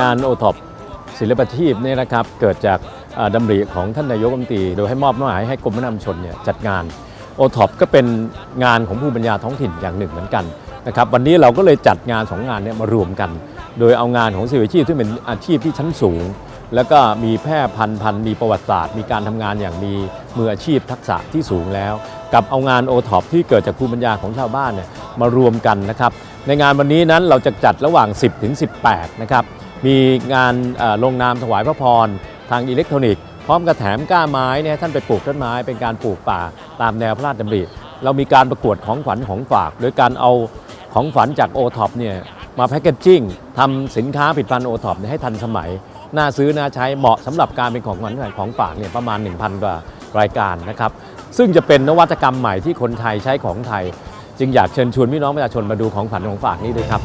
งานโอท็อปศิลปชีพเนี่ยนะครับเกิดจากเอ่อดำริของท่านนายกรัฐมนตรี โดยให้มอบหมายให้กรมวัฒนธรรมชนเนี่ยจัดงานโอท็อปก็เป็นงานของผู้บัญญาท้องถิ่นอย่างหนึ่งเหมือนกันนะครับวันนี้เราก็เลยจัดงานสองงานเนี่ยมารวมกัน โดยเอางานของศิลปชีพซึ่เป็นอาชีพที่ชั้นสูง แล้วก็มีแพร่พันธุ์พันธุ์มีประวัติศาสตร์ มีการทำงานอย่างมีมืออาชีพทักษะที่สูงแล้ว กับเอางานโอท็อปที่เกิดจากภูมิปัญญาของชาวบ้านเนี่ยมารวมกันนะครับ ในงานวันนี้นั้นเราจะจัดระหว่าง 10 ถึง 18 นะครับ มีงานลงนามถวายพระพร ทางอิเล็กทรอนิกส์ พร้อมกับแถมก้าไม้เนี่ยท่านไปปลูกต้นไม้ เป็นการปลูกป่าตามแนวพระราชดำริ เรามีการประกวดของขวัญของฝาก โดยการเอาของขวัญจากโอท็อปเนี่ยมาแพคเกจจิ้งทำสินค้าผลิตภัณฑ์โอท็อปให้ทันสมัย น่าซื้อน่าใช้เหมาะสำหรับการเป็นของขวัญของฝากเนี่ยประมาณ 1,000 กว่ารายการนะครับซึ่งจะเป็นนวัตกรรมใหม่ที่คนไทยใช้ของไทย จึงอยากเชิญชวนพี่น้องประชาชนมาดูของฝันของฝากนี้ด้วยครับ